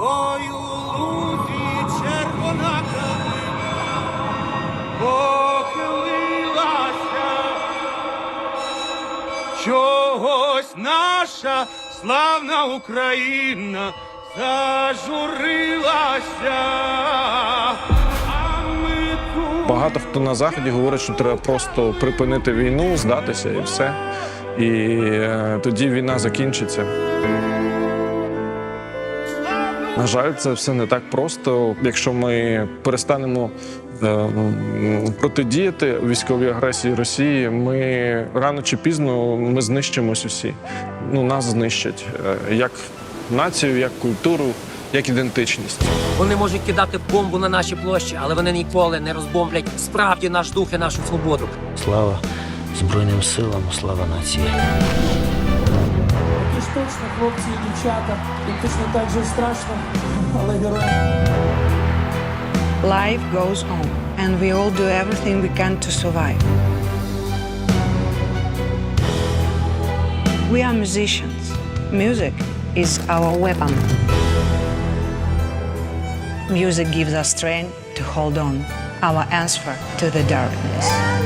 Ой, у похилилася. Чогось наша славна Україна зажурилася. Багато хто на заході говорить, що треба просто припинити війну, здатися і все. І е, тоді війна закінчиться. На жаль, це все не так просто. Якщо ми перестанемо е, протидіяти військовій агресії Росії, ми рано чи пізно ми знищимось усі. Ну, нас знищать е, як націю, як культуру, як ідентичність. Вони можуть кидати бомбу на наші площі, але вони ніколи не розбомблять справді наш дух і нашу свободу. Слава Збройним силам, слава нації. Такі ж точно хлопці і дівчата, і точно так же страшно, але герої. Life goes on, and we all do everything we can to survive. We are musicians. Music is our weapon. Music gives us strength to hold on, our answer to the darkness.